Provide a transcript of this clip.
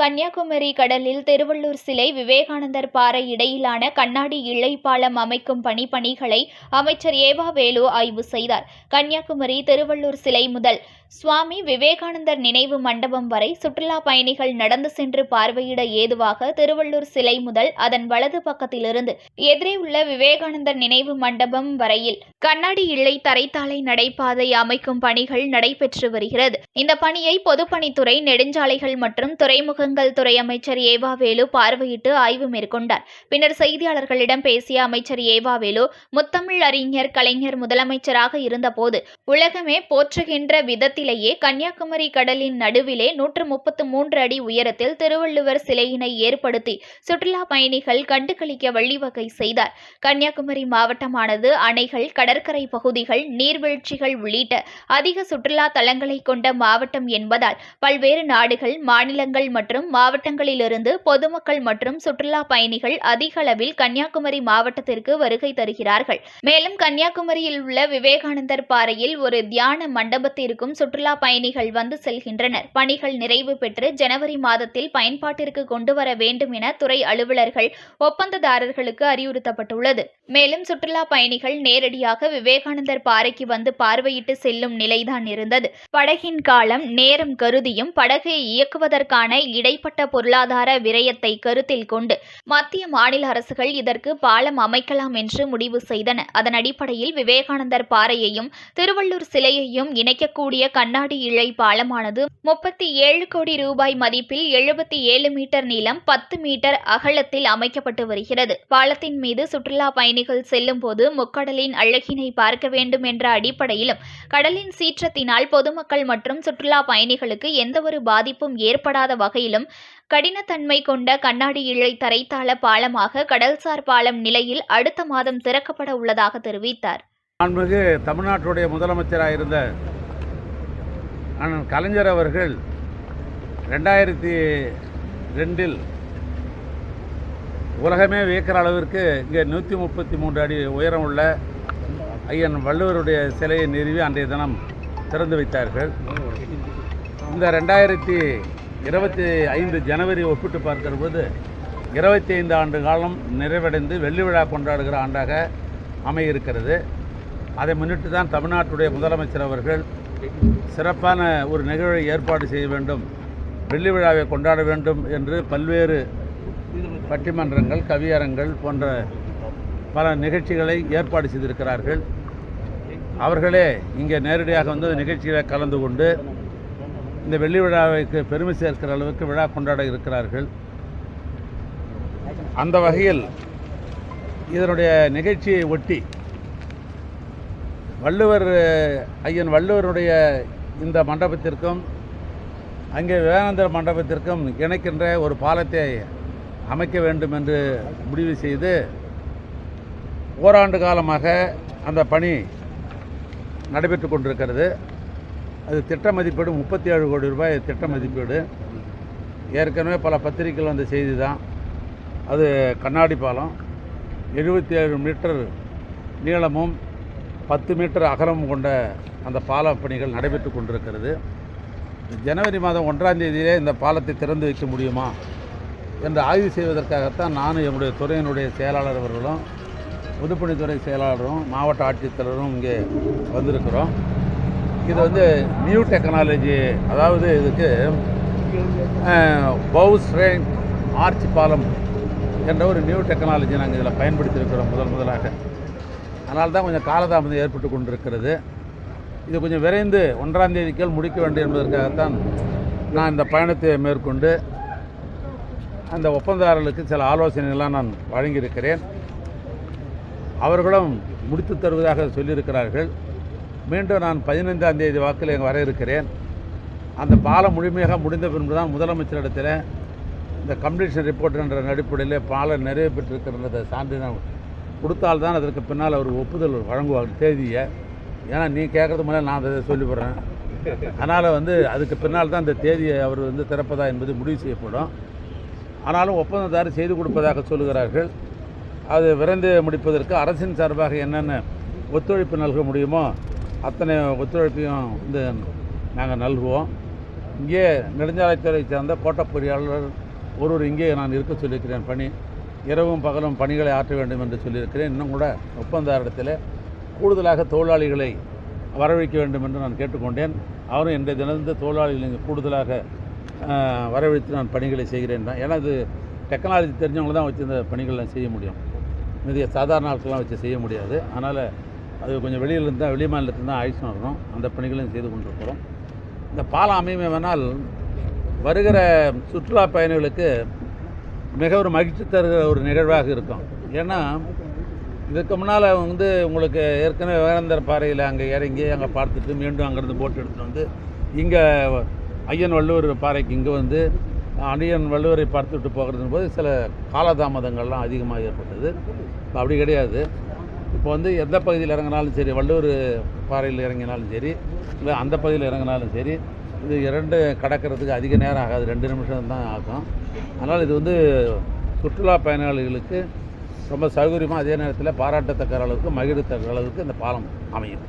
கன்னியாகுமரி கடலில் திருவள்ளூர் சிலை விவேகானந்தர் பாறை இடையிலான கண்ணாடி இழைப்பாலம் அமைக்கும் பணி பணிகளை அமைச்சர் ஏவா வேலு ஆய்வு செய்தார். கன்னியாகுமரி திருவள்ளூர் சிலை முதல் சுவாமி விவேகானந்தர் நினைவு மண்டபம் வரை சுற்றுலா பயணிகள் நடந்து சென்று பார்வையிட ஏதுவாக திருவள்ளூர் சிலை முதல் அதன் வலது பக்கத்திலிருந்து எதிரே உள்ள விவேகானந்தர் நினைவு மண்டபம் வரையில் கண்ணாடி இழை தரைத்தாளை நடைபாதை அமைக்கும் பணிகள் நடைபெற்று வருகிறது. இந்த பணியை பொதுப்பணித்துறை நெடுஞ்சாலைகள் மற்றும் துறைமுகங்கள் துறை அமைச்சர் ஏவாவேலு பார்வையிட்டு ஆய்வு மேற்கொண்டார். பின்னர் செய்தியாளர்களிடம் பேசிய அமைச்சர் ஏவாவேலு முத்தமிழ் அறிஞர் கலைஞர் முதலமைச்சராக இருந்தபோது உலகமே போற்றுகின்ற விதத்திலேயே கன்னியாகுமரி கடலின் நடுவிலே நூற்று முப்பத்து மூன்று அடி உயரத்தில் திருவள்ளுவர் சிலையினை ஏற்படுத்தி சுற்றுலா பயணிகள் கண்டுகளிக்க வழிவகை செய்தார். கன்னியாகுமரி மாவட்டமானது அணைகள் கடற்கரை பகுதிகள் நீர்வீழ்ச்சிகள் உள்ளிட்ட அதிக சுற்றுலா தலங்களை கொண்ட மாவட்டம் என்பதால் பல்வேறு நாடுகள் மாநிலங்கள் மற்றும் மாவட்டங்களிலிருந்து பொதுமக்கள் மற்றும் சுற்றுலா பயணிகள் அதிக அளவில் கன்னியாகுமரி மாவட்டத்திற்கு வருகை தருகிறார்கள். மேலும் கன்னியாகுமரியில் உள்ள விவேகானந்தர் பாறையில் ஒரு தியான மண்டபத்திற்கும் சுற்றுலா பயணிகள் வந்து செல்கின்றனர். பணிகள் நிறைவு பெற்று ஜனவரி மாதத்தில் பயன்பாட்டிற்கு கொண்டு வர வேண்டும் என துறை அலுவலர்கள் ஒப்பந்ததாரர்களுக்கு அறிவுறுத்தப்பட்டுள்ளது. மேலும் சுற்றுலா பயணிகள் நேரடியாக விவேகானந்தர் பாறைக்கு வந்து பார்வையிட்டு செல்லும் நிலைதான் இருந்தது. படகின் காலம் நேரம் கருதியும் படகை இயக்குவதற்கான இடைப்பட்ட பொருளாதார விரயத்தை கருத்தில் கொண்டு மத்திய மாநில அரசுகள் இதற்கு பாலம் அமைக்கலாம் என்று முடிவு செய்தன. அதன் அடிப்படையில் விவேகானந்தர் பாறையையும் திருவள்ளூர் சிலையையும் இணைக்கக்கூடிய கண்ணாடி இழை பாலமானது முப்பத்தி ஏழு கோடி ரூபாய் மதிப்பில் எழுபத்தி ஏழு மீட்டர் நீளம் பத்து மீட்டர் அகலத்தில் அமைக்கப்பட்டு வருகிறது. பாலத்தின் மீது சுற்றுலா பயணிகள் செல்லும் போது முக்கடலின் அழகினை பார்க்க வேண்டும் என்ற அடிப்படையிலும் கடலின் சீற்றத்தினால் பொதுமக்கள் மற்றும் சுற்றுலா பயணிகளுக்கு எந்தவொரு பாதிப்பும் ஏற்படாத வகையிலும் கடினத்தன்மை கொண்ட கண்ணாடி இழை தரைத்தாள பாலமாக கடல்சார் பாலம் நிலையில் அடுத்த மாதம் திறக்கப்பட உள்ளதாக தெரிவித்தார். தமிழ்நாட்டுடைய முதலமைச்சராக இருந்த அண்ணன் கலைஞர் அவர்கள் ரெண்டாயிரத்தி ரெண்டில் உலகமே வியக்கிற அளவிற்கு இங்கே நூற்றி முப்பத்தி மூன்று அடி உயரம் உள்ள ஐயன் வள்ளுவருடைய சிலையை நிறுவி அன்றைய தினம் திறந்து வைத்தார்கள். இந்த ரெண்டாயிரத்தி இருபத்தி ஐந்து ஜனவரி ஒப்பிட்டு பார்க்கிற போது இருபத்தி ஐந்து ஆண்டு காலம் நிறைவடைந்து வெள்ளி விழா கொண்டாடுகிற ஆண்டாக அமைய இருக்கிறது அதை முன்னிட்டு தான் தமிழ்நாட்டுடைய முதலமைச்சர் அவர்கள் சிறப்பான ஒரு நிகழ்வை ஏற்பாடு செய்ய வேண்டும் வெள்ளி விழாவை கொண்டாட வேண்டும் என்று பல்வேறு பட்டிமன்றங்கள் கவியரங்கள் போன்ற பல நிகழ்ச்சிகளை ஏற்பாடு செய்திருக்கிறார்கள். அவர்களே இங்கே நேரடியாக வந்து அந்த நிகழ்ச்சிகளை கலந்து கொண்டு இந்த வெள்ளி விழாவைக்கு பெருமை சேர்க்கிற அளவுக்கு விழா கொண்டாட இருக்கிறார்கள். அந்த வகையில் இதனுடைய நிகழ்ச்சியை ஒட்டி வள்ளுவர் ஐயன் வள்ளுவருடைய இந்த மண்டபத்திற்கும் அங்கே விவேகானந்தர் மண்டபத்திற்கும் இணைக்கின்ற ஒரு பாலத்தை அமைக்க வேண்டும் என்று முடிவு செய்து ஓராண்டு காலமாக அந்த பணி நடைபெற்று கொண்டிருக்கிறது. அது திட்ட மதிப்பீடு முப்பத்தி ஏழு கோடி ரூபாய் திட்ட மதிப்பீடு ஏற்கனவே பல பத்திரிகைகள் வந்த செய்தி தான். அது கண்ணாடி பாலம் எழுபத்தி ஏழு மீட்டர் நீளமும் பத்து மீட்டர் அகலம் கொண்ட அந்த பால பணிகள் நடைபெற்று கொண்டிருக்கிறது. ஜனவரி மாதம் ஒன்றாம் தேதியிலே இந்த பாலத்தை திறந்து வைக்க முடியுமா என்று ஆய்வு செய்வதற்காகத்தான் நானும் என்னுடைய துறையினுடைய செயலாளர் அவர்களும் பொதுப்பணித்துறை செயலாளரும் மாவட்ட ஆட்சித்தலைவரும் இங்கே வந்திருக்கிறோம். இது வந்து நியூ டெக்னாலஜி அதாவது இதுக்கு பவுஸ் ரேன் ஆர்ச் பாலம் என்ற ஒரு நியூ டெக்னாலஜி நாங்கள் இதில் பயன்படுத்தியிருக்கிறோம் முதல் முதலாக. அதனால் தான் கொஞ்சம் காலதாமதம் ஏற்பட்டு கொண்டிருக்கிறது. இது கொஞ்சம் விரைந்து ஒன்றாம் தேதிக்குள் முடிக்க வேண்டும் என்பதற்காகத்தான் நான் இந்த பயணத்தை மேற்கொண்டு அந்த ஒப்பந்ததாரர்களுக்கு சில ஆலோசனைகள்லாம் நான் வழங்கியிருக்கிறேன். அவர்களும் முடித்து தருவதாக சொல்லியிருக்கிறார்கள். மீண்டும் நான் பதினைந்தாம் தேதி வாக்கில் இங்கே வர இருக்கிறேன். அந்த பாலம் முழுமையாக முடிந்த பின்பு தான் முதலமைச்சரிடத்தில் இந்த கம்ப்ளீஷன் ரிப்போர்ட் என்ற அடிப்படையில் பாலம் நிறைவு பெற்றிருக்கிற சான்றிதழ் கொடுத்தால்தான் அதற்கு பின்னால் அவர் ஒப்புதல் வழங்குவார் தேதியை. ஏன்னா நீ கேட்குறது முன்னாடி நான் அதை சொல்லிவிடுறேன். அதனால் வந்து அதுக்கு பின்னால் தான் இந்த தேதியை அவர் வந்து திறப்பதா என்பது முடிவு செய்யப்படும். ஆனாலும் ஒப்பந்ததாரர் செய்து கொடுப்பதாக சொல்லுகிறார்கள். அது விரைந்து முடிப்பதற்கு அரசின் சார்பாக என்னென்ன ஒத்துழைப்பு நல்க முடியுமோ அத்தனை ஒத்துழைப்பையும் வந்து நாங்கள் நல்குவோம். இங்கே நெடுஞ்சாலைத்துறை சேர்ந்த கோட்டப் பொறியாளர் ஒருவர் இங்கே நான் இருக்க சொல்லியிருக்கிறேன் பணி. இரவும் பகலும் பணிகளை ஆற்ற வேண்டும் என்று சொல்லியிருக்கிறேன். இன்னும் கூட ஒப்பந்தாரிடத்தில் கூடுதலாக தொழிலாளிகளை வரவழைக்க வேண்டும் என்று நான் கேட்டுக்கொண்டேன். அவரும் இன்றைய தினந்து தொழிலாளிகள் இங்கே கூடுதலாக வரவழைத்து நான் பணிகளை செய்கிறேன். தான் ஏன்னா இது டெக்னாலஜி தெரிஞ்சவங்க தான் வச்சு இந்த பணிகள்லாம் செய்ய முடியும். மீதிய சாதாரண ஆட்கள்லாம் வச்சு செய்ய முடியாது. அதனால் அது கொஞ்சம் வெளியிலேருந்து தான் வெளி மாநிலத்துலேருந்து தான் ஆயுஷம் வரணும் அந்த பணிகளையும் செய்து கொண்டிருக்கிறோம் இந்த பாலம் அமையுமே வேணால் வருகிற சுற்றுலா பயணிகளுக்கு மிக ஒரு மகிழ்ச்சி தருகிற ஒரு நிகழ்வாக இருக்கும். ஏன்னா இதுக்கு முன்னால் வந்து உங்களுக்கு ஏற்கனவே வேந்தர் பாறையில் அங்கே இறங்கி அங்கே பார்த்துட்டு மீண்டும் அங்கேருந்து போட்டு எடுத்துகிட்டு வந்து இங்கே ஐயன் வள்ளுவர் பாறைக்கு இங்கே வந்து அணியன் வள்ளுவரை பார்த்துட்டு போகிறது போது சில காலதாமதங்கள்லாம் அதிகமாக ஏற்பட்டது. இப்போ அப்படி கிடையாது. இப்போ வந்து எந்த பகுதியில் இறங்கினாலும் சரி வள்ளுவர் பாறையில் இறங்கினாலும் சரி இல்லை அந்த பகுதியில் இறங்கினாலும் சரி இது இரண்டு கடக்கிறதுக்கு அதிக நேரம் ஆகாது. ரெண்டு நிமிஷம் தான் ஆகும். அதனால் இது வந்து சுற்றுலா பயணிகளுக்கு ரொம்ப சௌகரியமாக அதே நேரத்தில் பாராட்டத்தக்க அளவுக்கு மகிழ்த்தக்க அளவுக்கு இந்த பாலம் அமையும்.